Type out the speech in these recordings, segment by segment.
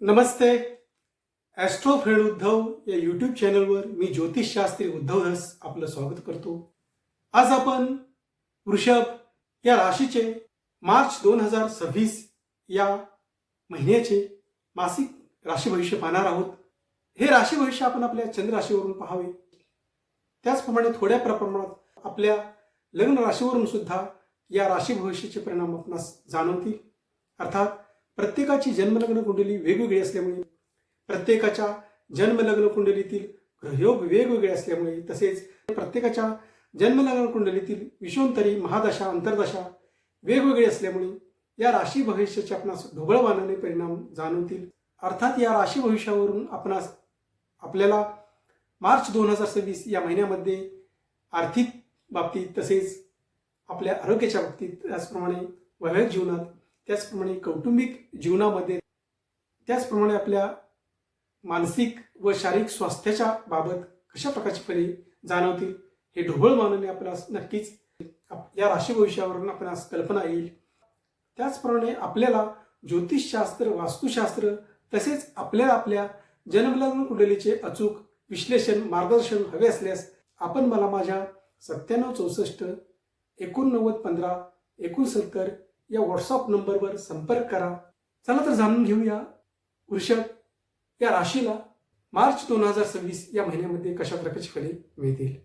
नमस्ते. Austro friend Uddhav या YouTube चॅनलवर मी ज्योतिषशास्त्री उद्धव धस आपलं स्वागत करतो. आज आपण वृषभ या राशीचे मार्च दोन हजार सव्वीस या महिन्याचे मासिक राशी भविष्य पाहणार आहोत. हे राशी भविष्य आपण आपल्या चंद्र राशीवरून पाहावे. त्याचप्रमाणे थोड्या प्रमाणात आपल्या लग्न राशीवरून सुद्धा या राशी भविष्याचे परिणाम आपणास जाणवतील. अर्थात प्रत्येकाची जन्मलग्न कुंडली वेगवेगळी असल्यामुळे प्रत्येकाच्या जन्मलग्न कुंडलीतील ग्रहयोग वेगवेगळे असल्यामुळे तसेच प्रत्येकाच्या जन्मलग्न कुंडलीतील विषोंतरी महादशा अंतर्दशा वेगवेगळी असल्यामुळे या राशी भविष्याचे आपणास ढोबळवानाने परिणाम जाणवतील. अर्थात या राशी भविष्यावरून आपणास आपल्याला मार्च दोन हजार सव्वीस या महिन्यामध्ये आर्थिक बाबतीत तसेच आपल्या आरोग्याच्या बाबतीत त्याचप्रमाणे वैवाहिक जीवनात त्याचप्रमाणे कौटुंबिक जीवनामध्ये त्याचप्रमाणे आपल्या मानसिक व शारीरिक स्वास्थ्याच्या बाबत कशा प्रकारची फले जाणवतील हे ढोबळ मानून आपल्यास नक्कीच या राशी भविष्यावरून आपण कल्पना येईल. त्याचप्रमाणे आपल्याला ज्योतिषशास्त्र वास्तुशास्त्र तसेच आपल्याला आपल्या जन्मलग्न कुंडलीचे अचूक विश्लेषण मार्गदर्शन हवे असल्यास आपण मला माझ्या सत्त्याण्णव चौसष्ट एकोणनव्वद पंधरा एकोणसत्तर या व्हॉट्सअप नंबरवर संपर्क करा. चला तर जाणून घेऊया वृषभ या राशीला मार्च दोन हजार सव्वीस या महिन्यामध्ये कशा प्रकारची फळे मिळतील?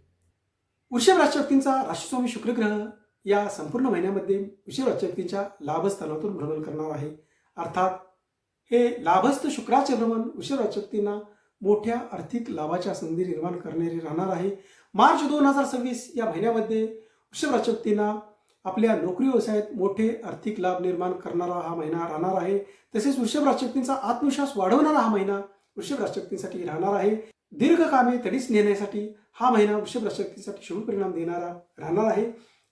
वृषभ राशी व्यक्तींचा राशीस्वामी शुक्रग्रह या संपूर्ण महिन्यामध्ये वृषभ राशी व्यक्तींच्या लाभस्थानातून भ्रमण करणार आहे. अर्थात हे लाभस्थ शुक्राचे भ्रमण वृषभ राशी व्यक्तींना मोठ्या आर्थिक लाभाच्या संधी निर्माण करणारे राहणार आहे. मार्च दोन हजार सव्वीस या महिन्यामध्ये वृषभ राशी व्यक्तींना आपल्या नोकरी व्यवसायात मोठे आर्थिक लाभ निर्माण करणारा हा महिना राहणार आहे. तसेच वृषभ राजशक्तींचा आत्मविश्वास वाढवणारा हा महिना वृषभ राजशक्तींसाठी राहणार आहे. दीर्घ कामे तडीच नेण्यासाठी हा महिना वृषभ राजशक्तीसाठी शुभ परिणाम देणारा राहणार आहे.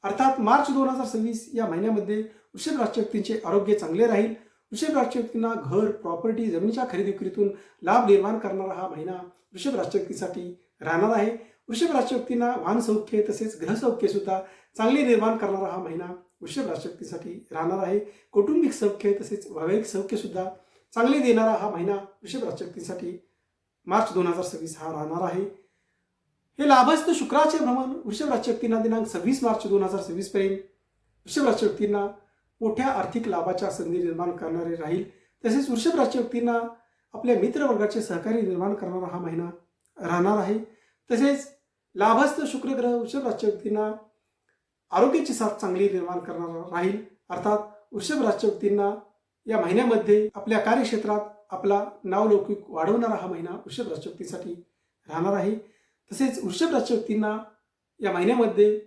अर्थात मार्च दोन हजार सव्वीस या महिन्यामध्ये वृषभ राजशक्तींचे आरोग्य चांगले राहील. वृषभ राजशक्तींना घर प्रॉपर्टी जमिनीच्या खरेदी विक्रीतून लाभ निर्माण करणारा हा महिना वृषभ राजशक्तीसाठी राहणार आहे. वृषभ राजशक्तींना वाहन सौख्य तसेच ग्रहसौख्य सुद्धा चांगले निर्माण करणारा हा महिना वृषभ राजशक्तीसाठी राहणार आहे. कौटुंबिक सौख्य तसेच वैवाहिक सौख्य सुद्धा चांगले देणारा हा महिना वृषभ राजशक्तीसाठी मार्च दोन हजार सव्वीस हा राहणार आहे. हे लाभस्थ शुक्राचे भ्रमण वृषभ राजशक्तींना दिनांक सव्वीस मार्च दोन हजार सव्वीस पर्यंत वृषभ राजशक्तींना मोठ्या आर्थिक लाभाच्या संधी निर्माण करणारे राहील. तसेच वृषभ राजशक्तींना आपल्या मित्रवर्गाचे सहकार्य निर्माण करणारा हा महिना राहणार आहे. तसेच लाभस्थ शुक्रग्रह वृषभ राजशक्तींना आरोग्याची साथ चांगली निर्माण करणारा राहील. अर्थात वृषभ राजशक्तींना या महिन्यामध्ये आपल्या कार्यक्षेत्रात आपला नावलौकिक वाढवणारा हा महिना वृषभ राजशक्तीसाठी राहणार आहे. तसेच वृषभ राजशक्तींना या महिन्यामध्ये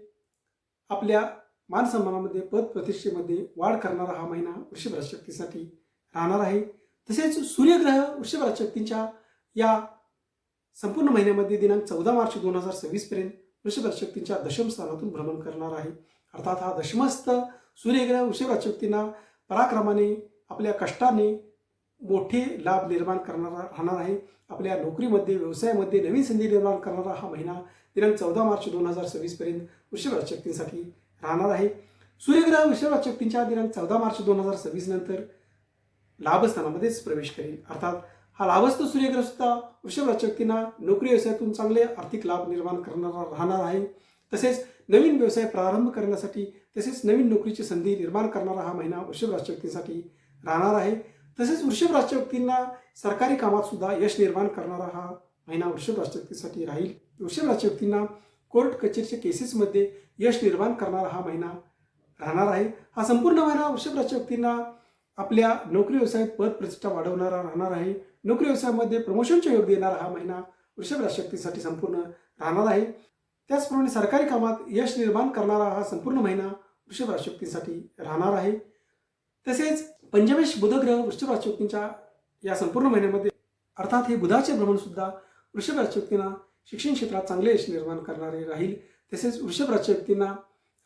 आपल्या मानसन्मानामध्ये पद प्रतिष्ठेमध्ये वाढ करणारा हा महिना वृषभ राजशक्तीसाठी राहणार आहे. तसेच सूर्यग्रह वृषभ राजशक्तींच्या या संपूर्ण महिन्यामध्ये दिनांक चौदा मार्च दोन हजार सव्वीस पर्यंत वृषभ दशम स्थानातून भ्रमण करणार आहे. अर्थात हा दशमस्थ सूर्यग्रह वृषभ पराक्रमाने आपल्या कष्टाने मोठे लाभ निर्माण करणारा राहणार आहे. आपल्या नोकरीमध्ये व्यवसायामध्ये नवीन संधी निर्माण करणारा हा महिना दिनांक चौदा मार्च दोन हजार सव्वीस पर्यंत वृषभ राहणार आहे. सूर्यग्रह वृषभ राजशक्तींच्या दिनांक चौदा मार्च दोन हजार सव्वीस नंतर लाभस्थानामध्येच प्रवेश करेल. अर्थात हा लाभस्थ सूर्यग्रह सुद्धा वृषभ राजशक्तींना नोकरी व्यवसायातून चांगले आर्थिक लाभ निर्माण करणारा राहणार आहे. तसेच नवीन व्यवसाय प्रारंभ करण्यासाठी तसेच नवीन नोकरीची संधी निर्माण करणारा हा महिना वृषभ राजशक्तीसाठी राहणार आहे. तसेच वृषभ राजशक्तींना सरकारी कामात सुद्धा यश निर्माण करणारा हा महिना वृषभ राजशक्तीसाठी राहील. वृषभ राजशक्तींना कोर्ट कचेरीच्या केसेसमध्ये यश निर्माण करणारा हा महिना राहणार आहे. हा संपूर्ण महिना वृषभ राजशक्तींना आपल्या नोकरी व्यवसायात पद प्रतिष्ठा वाढवणारा राहणार आहे. नोकरी व्यवसायामध्ये प्रमोशनचे योग देणारा हा महिना वृषभ राशक्तीसाठी संपूर्ण राहणार आहे. त्याचप्रमाणे सरकारी कामात यश निर्माण करणारा हा संपूर्ण महिना वृषभ राशक्तीसाठी राहणार आहे. तसेच पंचमेश बुधग्रह वृषभ राशक्तींच्या या संपूर्ण महिन्यामध्ये अर्थात हे बुधाचे भ्रमण सुद्धा वृषभ राशक्तींना शिक्षण क्षेत्रात चांगले यश निर्माण करणारे राहील. तसेच वृषभ राशक्तींना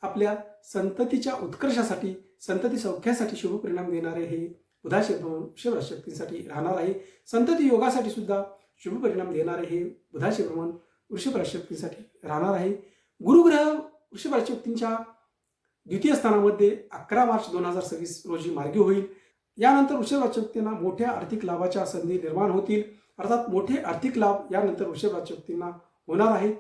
आपल्या संततीच्या उत्कर्षासाठी संतती सौख्यासाठी शुभ परिणाम देणारे हे बुधाचे भ्रमण वृषभ राहणार आहे. संतती योगासाठी सुद्धा शुभ परिणाम देणारे हे बुधाचे भ्रमण वृषभ राहणार आहे. गुरुग्रह वृषभराशक्तींच्या द्वितीय स्थानामध्ये अकरा मार्च दोन हजार सव्वीस रोजी मार्गी होईल. यानंतर वृषभराशक्तींना मोठ्या आर्थिक लाभाच्या संधी निर्माण होतील. अर्थात मोठे आर्थिक लाभ यानंतर वृषभ होणार आहेत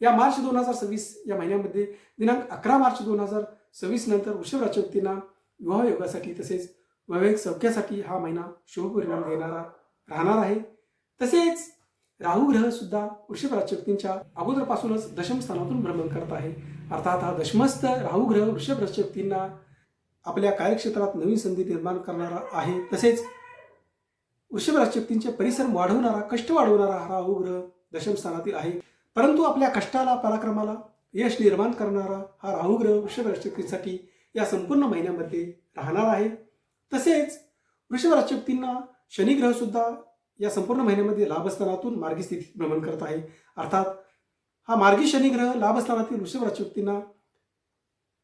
या मार्च दोन हजार सव्वीस या महिन्यामध्ये दिनांक अकरा मार्च दोन हजार सव्वीस नंतर वृषभ राशी व्यक्तींना विवाह योगासाठी तसेच वैवाहिक सौख्यासाठी हा महिना शुभ परिणाम देणारा राहणार आहे. तसेच राहू ग्रह सुद्धा वृषभ राशी व्यक्तींच्या अगोदरपासूनच दशम स्थानातून भ्रमण करत आहे. अर्थात हा दशमस्थ राहू ग्रह वृषभ राशी व्यक्तींना आपल्या कार्यक्षेत्रात नवीन संधी निर्माण करणारा आहे. तसेच वृषभ राशी व्यक्तींचे वाढवणारा कष्ट वाढवणारा हा राहू ग्रह दशम स्थानातील आहे. परंतु आपल्या कष्टाला पराक्रमाला यश निर्माण करणारा हा राहुग्रह वृषभराशक्तीसाठी वृषभ या संपूर्ण महिन्यामध्ये राहणार आहे. तसेच वृषभ राशी सुद्धा या संपूर्ण महिन्यामध्ये लाभस्थानातून मार्गी स्थितीत भ्रमण करत आहे. अर्थात हा मार्गी शनिग्रह लाभस्थानातील वृषभ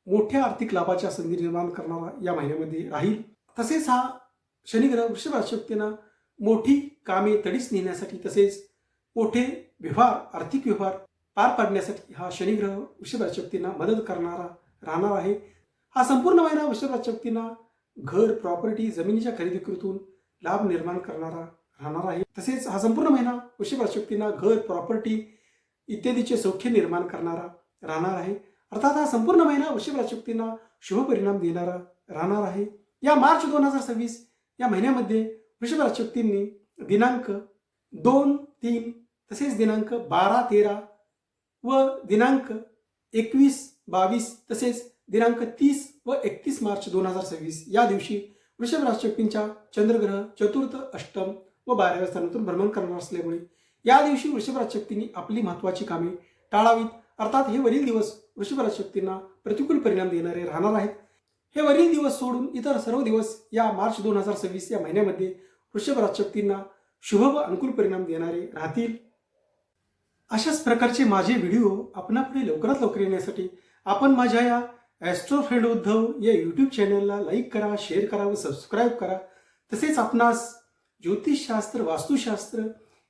मोठ्या आर्थिक लाभाच्या संधी निर्माण करणारा या महिन्यामध्ये राहील. तसेच हा शनिग्रह वृषभराशक्तींना वृषभ मोठी कामे तडीस नेण्यासाठी तसेच मोठे व्यवहार आर्थिक व्यवहार पार पाडण्यासाठी हा शनिग्रह वृषभराज शक्तींना मदत करणारा राहणार आहे. हा संपूर्ण महिना वृषभ शक्तींना घर प्रॉपर्टी जमिनीच्या खरेदीकृतून लाभ निर्माण करणारा राहणार आहे. तसेच हा संपूर्ण महिना वृषभ शक्तींना घर प्रॉपर्टी इत्यादीचे सौख्य निर्माण करणारा राहणार आहे. अर्थात हा संपूर्ण महिना वृषभराज शक्तींना शुभ परिणाम देणारा राहणार आहे. या मार्च दोन हजार सव्वीस या महिन्यामध्ये वृषभ शक्तींनी दिनांक दोन तीन तसेच दिनांक बारा तेरा व दिनांक एकवीस बावीस तसेच दिनांक तीस व एकतीस मार्च दोन हजार सव्वीस या दिवशी वृषभ राजशक्तींच्या चंद्रग्रह चतुर्थ अष्टम व बाराव्या स्थानातून भ्रमण करणार असल्यामुळे या दिवशी वृषभ राजशक्तींनी आपली महत्वाची कामे टाळावीत. अर्थात हे वरील दिवस वृषभ राजशक्तींना प्रतिकूल परिणाम देणारे राहणार आहेत. हे वरील दिवस सोडून इतर सर्व दिवस या मार्च दोन हजार सव्वीस या महिन्यामध्ये वृषभ राजशक्तींना शुभ व अनुकूल परिणाम देणारे राहतील. अशाच प्रकारचे माझे व्हिडिओ आपणापुढे लवकरात लवकर येण्यासाठी आपण माझ्या या ॲस्ट्रो फ्रेंड उद्धव या यूट्यूब चॅनलला लाईक करा शेअर करा व सबस्क्राईब करा. तसेच आपणास ज्योतिषशास्त्र वास्तुशास्त्र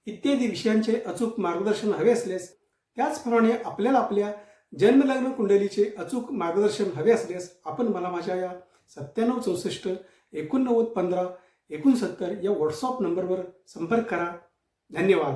इत्यादी विषयांचे अचूक मार्गदर्शन हवे असल्यास त्याचप्रमाणे आपल्याला आपल्या जन्मलग्न कुंडलीचे अचूक मार्गदर्शन हवे असल्यास आपण मला माझ्या या सत्त्याण्णव चौसष्ट एकोणनव्वद पंधरा एकोणसत्तर या व्हॉट्सअप नंबरवर संपर्क करा. धन्यवाद.